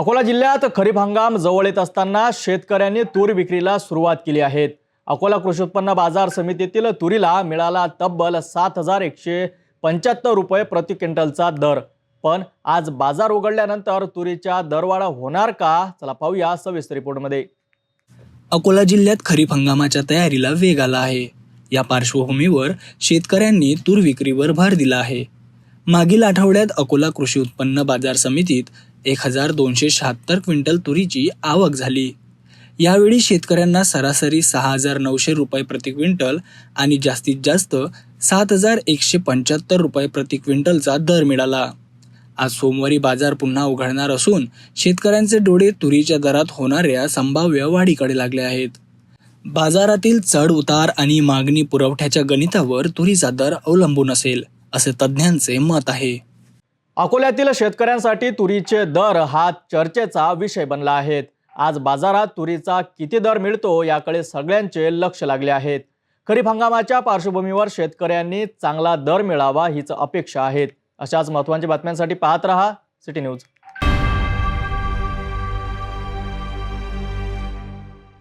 अकोला जिल्ह्यात खरीप हंगाम जवळ येत असताना शेतकऱ्यांनी तूर विक्रीला सुरुवात केली आहे. अकोला कृषी उत्पन्न बाजार समितीतील तुरीला मिळाला तब्बल सात हजार एकशे पंच्याहत्तर रुपये प्रति क्विंटलचा दर. पण आज बाजार उघडल्यानंतर तुरीच्या दरवाढ होणार का? चला पाहूया सविस्तर रिपोर्टमध्ये. अकोला जिल्ह्यात खरीप हंगामाच्या तयारीला वेग आला आहे. या पार्श्वभूमीवर शेतकऱ्यांनी तूर विक्रीवर भर दिला आहे. मागील आठवड्यात अकोला कृषी उत्पन्न बाजार समितीत एक हजार दोनशे शहात्तर क्विंटल तुरीची आवक झाली. यावेळी शेतकऱ्यांना सरासरी सहा हजार नऊशे रुपये प्रति क्विंटल आणि जास्तीत जास्त सात हजार एकशे पंच्याहत्तर रुपये प्रति क्विंटलचा दर मिळाला. आज सोमवारी बाजार पुन्हा उघडणार असून शेतकऱ्यांचे डोळे तुरीच्या दरात होणाऱ्या संभाव्य वाढीकडे लागले आहेत. बाजारातील चढ उतार आणि मागणी पुरवठ्याच्या गणितावर तुरीचा दर अवलंबून असेल असे तज्ज्ञांचे मत आहे. अकोल्यातील शेतकऱ्यांसाठी तुरीचे दर हा चर्चेचा विषय बनला आहे. आज बाजारात तुरीचा किती दर मिळतो याकडे सगळ्यांचे लक्ष लागले आहेत. खरीप हंगामाच्या पार्श्वभूमीवर शेतकऱ्यांनी चांगला दर मिळावा हीच अपेक्षा आहेत. अशाच महत्त्वाच्या बातम्यांसाठी पाहत रहा सिटी न्यूज.